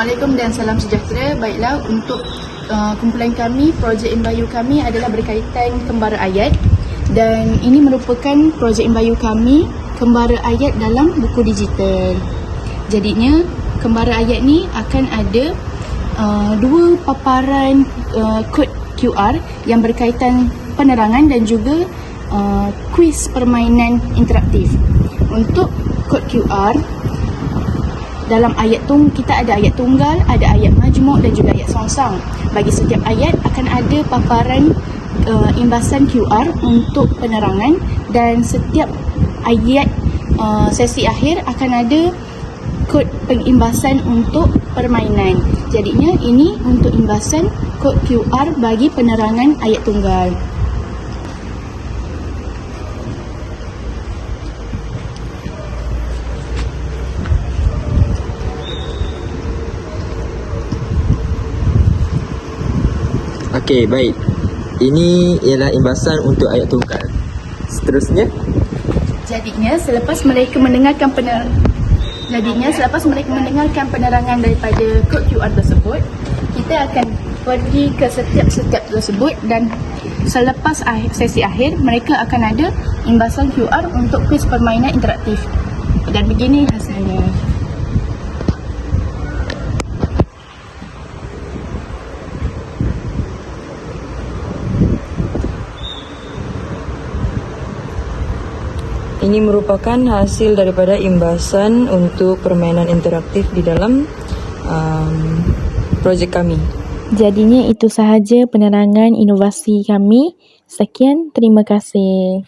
Assalamualaikum dan salam sejahtera. Baiklah untuk uh, kumpulan kami, projek Imbayu kami adalah berkaitan kembara ayat dan ini merupakan projek Imbayu kami kembara ayat dalam buku digital. Jadinya kembara ayat ni akan ada uh, dua paparan uh, kod QR yang berkaitan penerangan dan juga uh, kuis permainan interaktif. Untuk kod QR dalam ayat tu kita ada ayat tunggal, ada ayat majmuk dan juga ayat songsang. Bagi setiap ayat akan ada paparan uh, imbasan QR untuk penerangan dan setiap ayat uh, sesi akhir akan ada kod pengimbasan untuk permainan. Jadinya ini untuk imbasan kod QR bagi penerangan ayat tunggal. Okey, baik. Ini ialah imbasan untuk ayat tunggal. Seterusnya, Jadinya selepas mereka mendengarkan pener Jadinya selepas mereka mendengarkan penerangan daripada kod QR tersebut, kita akan pergi ke setiap-setiap tersebut dan selepas akhir, sesi akhir mereka akan ada imbasan QR untuk kuis permainan interaktif. Dan begini hasilnya. Ini merupakan hasil daripada imbasan untuk permainan interaktif di dalam um, projek kami. Jadinya itu sahaja penerangan inovasi kami. Sekian, terima kasih.